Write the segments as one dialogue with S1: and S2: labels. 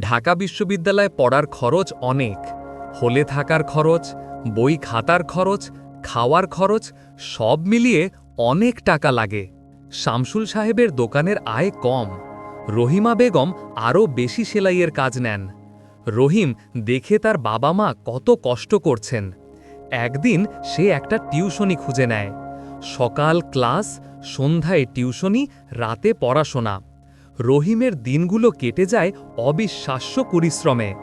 S1: ঢাকা বিশ্ববিদ্যালয়ে পড়ার খরচ অনেক। হলে থাকার খরচ, বই খাতার খরচ, খাওয়ার খরচ, সব মিলিয়ে অনেক টাকা লাগে। শামসুল সাহেবের দোকানের আয় কম। রহিমা বেগম আরও বেশি সেলাইয়ের কাজ নেন। রহিম দেখে তার বাবা মা কত কষ্ট করছেন। একদিন সে একটা টিউশনি খুঁজে নেয়। সকাল ক্লাস, সন্ধ্যায় টিউশনি রাতে পড়াশোনা। রহিমের দিনগুলো কেটে যায় অবিশ্বাস্য পরিশ্রমে।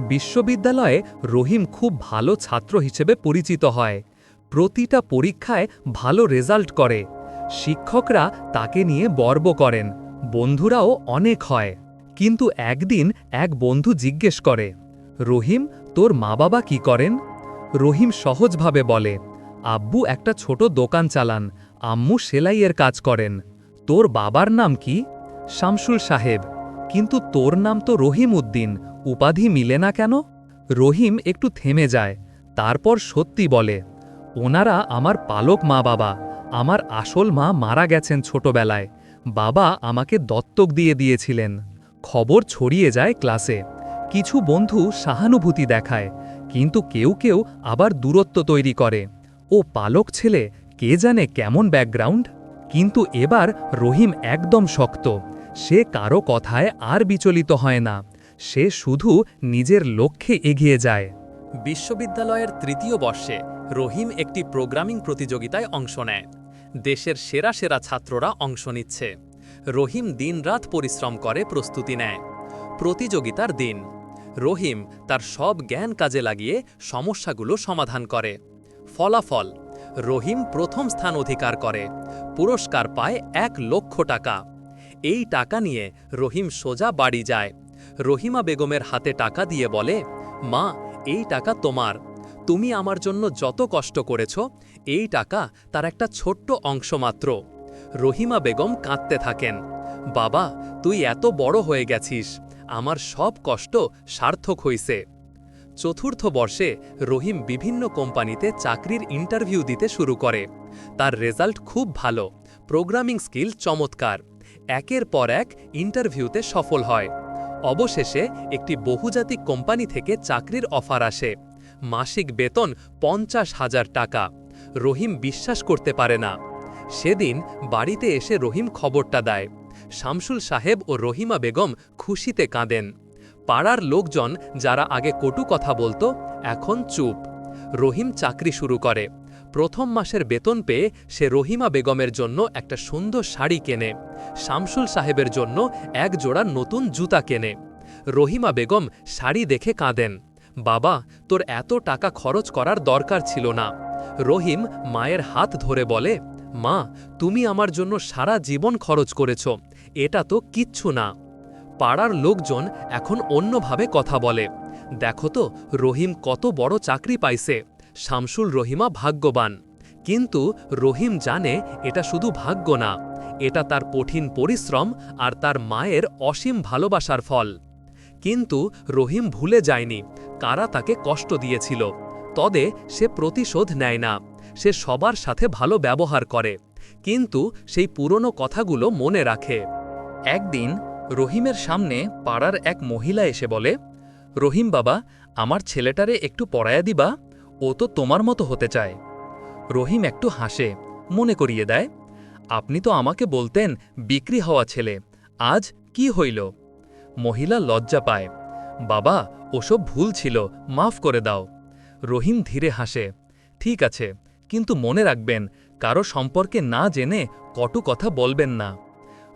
S1: বিশ্ববিদ্যালয়ে রহিম খুব ভালো ছাত্র হিসেবে পরিচিত হয়। প্রতিটা পরীক্ষায় ভালো রেজাল্ট করে। শিক্ষকরা তাকে নিয়ে বর্ব করেন, বন্ধুরাও অনেক হয়। কিন্তু একদিন এক বন্ধু জিজ্ঞেস করে, রহিম, তোর মা বাবা কি করেন? রহিম সহজভাবে বলে, আব্বু একটা ছোট দোকান চালান, আম্মু সেলাইয়ের কাজ করেন। তোর বাবার নাম কি? শামসুল সাহেব, কিন্তু তোর নাম তো রহিম উদ্দিন, উপাধি মিলে না কেন? রহিম একটু থেমে যায়, তারপর সত্যি বলে, ওনারা আমার পালক মা বাবা, আমার আসল মা মারা গেছেন ছোটবেলায়, বাবা আমাকে দত্তক দিয়ে দিয়েছিলেন। খবর ছড়িয়ে যায় ক্লাসে, কিছু বন্ধু সহানুভূতি দেখায়, কিন্তু কেউ কেউ আবার দূরত্ব তৈরি করে, ও পালক ছেলে, কে জানে কেমন ব্যাকগ্রাউন্ড কিন্তু এবার রহিম একদম শক্ত সে কারও কথায় আর বিচলিত হয় না। সে শুধু নিজের লক্ষ্যে এগিয়ে যায়। বিশ্ববিদ্যালয়ের তৃতীয় বর্ষে রহিম একটি প্রোগ্রামিং প্রতিযোগিতায় অংশ নেয়। দেশের সেরা সেরা ছাত্ররা অংশ নিচ্ছে। রহিম দিনরাত পরিশ্রম করে প্রস্তুতি নেয়। প্রতিযোগিতার দিন। রহিম তার সব জ্ঞান কাজে লাগিয়ে সমস্যাগুলো সমাধান করে। ফলাফল। রহিম প্রথম স্থান অধিকার করে। পুরস্কার পায় এক লক্ষ টাকা। এই টাকা নিয়ে রহিম সোজা বাড়ি যায়। রহিমা বেগমের হাতে টাকা দিয়ে বলে, মা, এই টাকা তোমার। তুমি আমার জন্য যত কষ্ট করেছ, এই টাকা তার একটা ছোট্ট অংশ মাত্র। রহিমা বেগম কাঁদতে থাকেন, বাবা, তুই এত বড় হয়ে গেছিস। আমার সব কষ্ট সার্থক হইছে। চতুর্থ বর্ষে রহিম বিভিন্ন কোম্পানিতে চাকরির ইন্টারভিউ দিতে শুরু করে। তার রেজাল্ট খুব ভালো। প্রোগ্রামিং স্কিল চমৎকার। একের পর এক ইন্টারভিউতে সফল হয়। অবশেষে একটি বহুজাতিক কোম্পানি থেকে চাকরির অফার আসে। মাসিক বেতন পঞ্চাশ হাজার টাকা। রহিম বিশ্বাস করতে পারে না। সেদিন বাড়িতে এসে রহিম খবরটা দেয়। শামসুল সাহেব ও রহিমা বেগম খুশিতে কাঁদেন। পাড়ার লোকজন যারা আগে কটু কথা বলতো, এখন চুপ। রহিম চাকরি শুরু করে। প্রথম মাসের বেতন পেয়ে সে রহিমা বেগমের জন্য একটা সুন্দর শাড়ি কেনে, শামসুল সাহেবের জন্য এক জোড়া নতুন জুতা কেনে। রহিমা বেগম শাড়ি দেখে কাঁদেন, বাবা, তোর এত টাকা খরচ করার দরকার ছিল না। রহিম মায়ের হাত ধরে বলে, মা, তুমি আমার জন্য সারা জীবন খরচ করেছ, এটা তো কিচ্ছু না। পাড়ার লোকজন এখন অন্যভাবে কথা বলে, দেখো তো, রহিম কত বড় চাকরি পাইছে। শামসুল রহিমা ভাগ্যবান। কিন্তু রহিম জানে এটা শুধু ভাগ্য না, এটা তার কঠিন পরিশ্রম আর তার মায়ের অসীম ভালোবাসার ফল। কিন্তু রহিম ভুলে যায়নি, কারা তাকে কষ্ট দিয়েছিল। তবে সে প্রতিশোধ নেয় না, সে সবার সাথে ভালো ব্যবহার করে, কিন্তু সেই পুরনো কথাগুলো মনে রাখে। একদিন রহিমের সামনে পাড়ার এক মহিলা এসে বলে, রহিম বাবা, আমার ছেলেটারে একটু পড়ায়া দিবা? ও তো তোমার মতো হতে চায়। রহিম একটু হাসে, মনে করিয়ে দেয়, আপনি তো আমাকে বলতেন বিক্রি হওয়া ছেলে, আজ কি হইল? মহিলা লজ্জা পায়, বাবা, ওসব ভুল ছিল, মাফ করে দাও। রহিম ধীরে হাসে, ঠিক আছে, কিন্তু মনে রাখবেন, কারও সম্পর্কে না জেনে কটু কথা বলবেন না।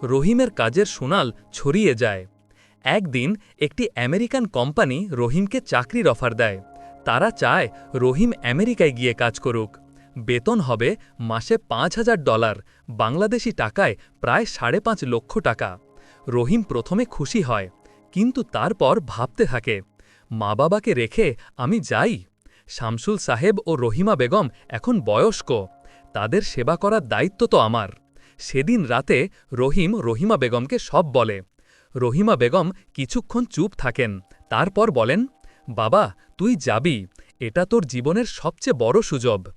S1: রহিমের কাজের সুনাল ছড়িয়ে যায়। একদিন একটি আমেরিকান কোম্পানি রহিমকে চাকরির অফার দেয়। তারা চায় রহিম আমেরিকায় গিয়ে কাজ করুক। বেতন হবে মাসে পাঁচ হাজার ডলার, বাংলাদেশি টাকায় প্রায় সাড়ে পাঁচ লক্ষ টাকা। রহিম প্রথমে খুশি হয়, কিন্তু তারপর ভাবতে থাকে, মা বাবাকে রেখে আমি যাই। শামসুল সাহেব ও রহিমা বেগম এখন বয়স্ক, তাদের সেবা করার দায়িত্ব তো আমার। সেদিন রাতে রহিম রহিমা বেগমকে সব বলে। রহিমা বেগম কিছুক্ষণ চুপ থাকেন, তারপর বলেন বাবা, তুই যাবি। এটা তোর জীবনের সবচেয়ে বড় সুযোগ।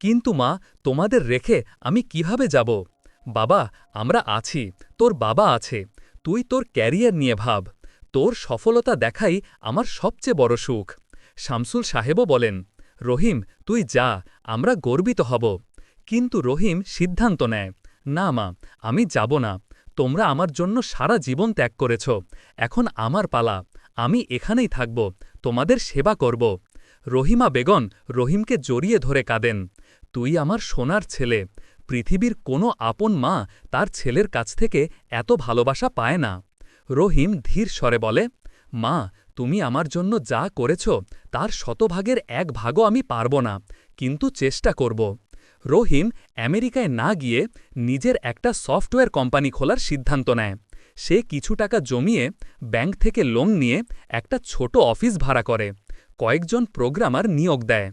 S1: কিন্তু মা, তোমাদের রেখে আমি কীভাবে যাব? বাবা, আমরা আছি। তোর বাবা আছে। তুই তোর ক্যারিয়ার নিয়ে ভাব। তোর সফলতা দেখাই আমার সবচেয়ে বড় সুখ। শামসুল সাহেবও বলেন, রহিম, তুই যা, আমরা গর্বিত হব। কিন্তু রহিম সিদ্ধান্ত নেয়, না মা, আমি যাব না। তোমরা আমার জন্য সারা জীবন ত্যাগ করেছ। এখন আমার পালা। আমি এখানেই থাকব, তোমাদের সেবা করব। রহিমা বেগন রহিমকে জড়িয়ে ধরে কাঁদেন, তুই আমার সোনার ছেলে, পৃথিবীর কোনো আপন মা তার ছেলের কাছ থেকে এত ভালোবাসা পায় না। রহিম ধীর স্বরে বলে, মা, তুমি আমার জন্য যা করেছ তার শতভাগের এক ভাগও আমি পারব না, কিন্তু চেষ্টা করব। রহিম আমেরিকায় না গিয়ে নিজের একটা সফটওয়্যার কোম্পানি খোলার সিদ্ধান্ত নেয়। সে কিছু টাকা জমিয়ে ব্যাংক থেকে লোন নিয়ে একটা ছোট অফিস ভাড়া করে। কয়েকজন প্রোগ্রামার নিয়োগ দেয়।